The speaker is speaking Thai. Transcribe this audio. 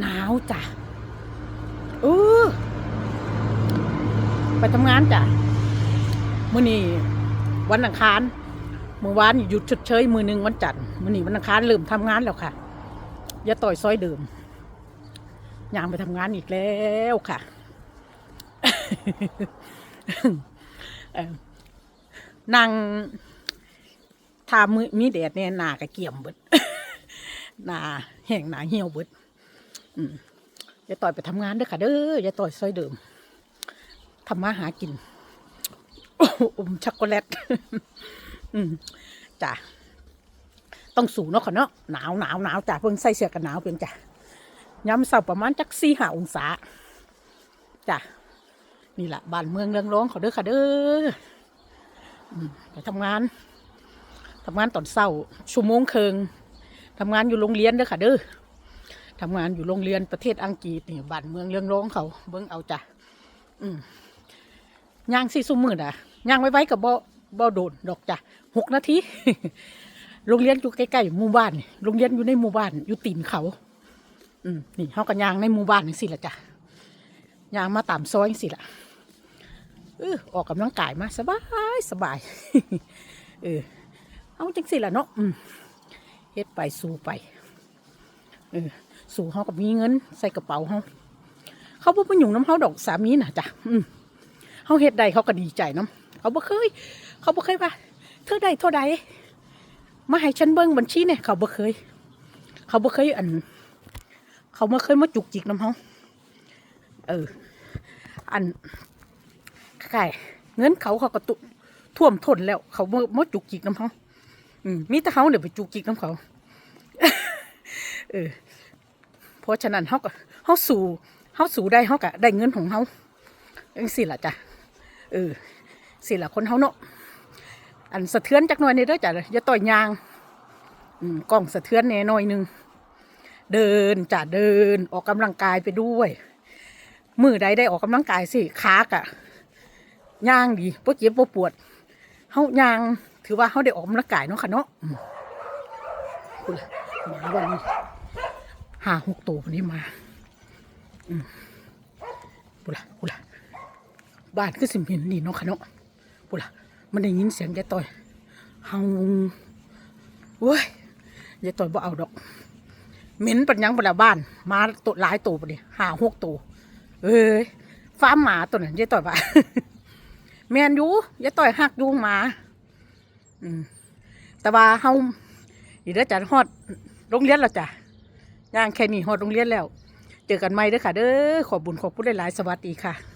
หนาวจ้ะเออไปทำงานจ้ะมื้อนี้วันอังคารเมื่อวานหยุดชดเชยมือหนึ่งวันจันทร์มื้อนี้วันอังคารเริ่มทำงานแล้วค่ะ อย่าต่อยซอยเดิมยางไปทำงานอีกแล้วค่ะเอ่อนางทามือมีแดดเนี่ยหนากระเกี่ยมเบิดหนาแห้งหนาเหี่ยวเบิด อย่าต่อยไปทำงานเด้อค่ะเด้ออย่าต่อยซอยเดิมทำมาหากินอมช็อกโกแลตจ้ะต้องสูงเนาะค่ะเนาะหนาวหนาวหนาวจ้ะเพิ่งใส่เสื้อกันหนาวเพียงจ้ะย้ำเสาประมาณจักสี่ห้าองศาจ้ะนี่แหละบ้านเมืองเรืองร้องเขาเด้อค่ะเด้อไปทำงานทำงานตอนเช้าชั่วโมงเคิงทำงานอยู่โรงเรียนเด้อค่ะเด้อ ทำงานอยู่โรงเรียนประเทศอังกฤษนี่บ้านเมืองเรื่องร้องเขา เบิ้งเอาจ้ะอืมย่างสี่สุมืดอะย่างไว้ไว้กับบ่บ่โดนดอกจ้ะหกนาทีโรงเรียนอยู่ใกล้ๆหมู่บ้านโรงเรียนอยู่ในหมู่บ้านอยู่ตีนเขา อืมนี่เขากันย่างในหมู่บ้านนี่สิละจ้ะย่างมาตามซอยสิละเออออกกำลังกายมาสบายสบาย เออเอาจังสิละเนาะอืมเฮ็ดไปสู้ไป ออสู่เขากับมีเงิน ใส่กระเป๋าเขาเขาบ่มาหยุ่งน้ำเขาดอกสามีน่ะจ้ะอืมเขาเฮ็ดใดเขาก็ดีใจน้ำเขาบ่เคย เขาบ่เคยว่าเธอได้เท่าใดมาให้ฉันเบิ่งบัญชีเนี่ยเขาบ่เคย เขาบ่เคยอัน เขาบ่เคยมาจุกจิกน้ำเขาเออ อันใครเงินเขาเขาก็ตุท่วมท้นแล้ว เขาบ่มาจุกจิกน้ำเขาอืมมีแต่เขาเดี๋ยวไปจุกจิกน้ำเขา เออ เพราะฉะนั้นเขาก็เขาสู่เขาสู่ได้เขาก็ได้เงินของเขาเองสิล่ะจ้ะเออสิล่ะคนเขาเนาะอันสะเทือนจักหน่อยนี่เด้อจ้ะอย่าต่อยยางอืมกล้องสะเทือนแน่หน่อยนึงเดินจ้ะเดินออกกำลังกายไปด้วยมือใดได้ออกกำลังกายสิขากะย่างดีปวดเจ็บปวดปวดเขาย่างถือว่าเขาได้ออกกำลังกายเนาะค่ะเนาะอืมคุณละมาวันนี้ ห้าหกตัวนนี้มาอืมปุละปุละบ้านก็สิเห็นนี่เนาะค่ะเนาะปุละมันได้ยินเสียงยายต่อยเฮาเว้ยยายต่อยบ่เอาดอกเหม็นปัญญังปละบ้าน มาตัวหลายตัวปะเนี่ยห้าหกตัวเอ้ยฟ้าหมาตัวนั้นยายต่อยว่แมนยูยายต่อยหักยูหมา อืมแต่ว่าเฮาอีเด้อจ้ะฮอดโรงเรียนแล้วจ้ะ ย่างแค่นี้หอดโรงเรียนแล้ว เจอกันใหม่เด้อค่ะ เด้อขอบุญขอบคุณหลายๆสวัสดีค่ะ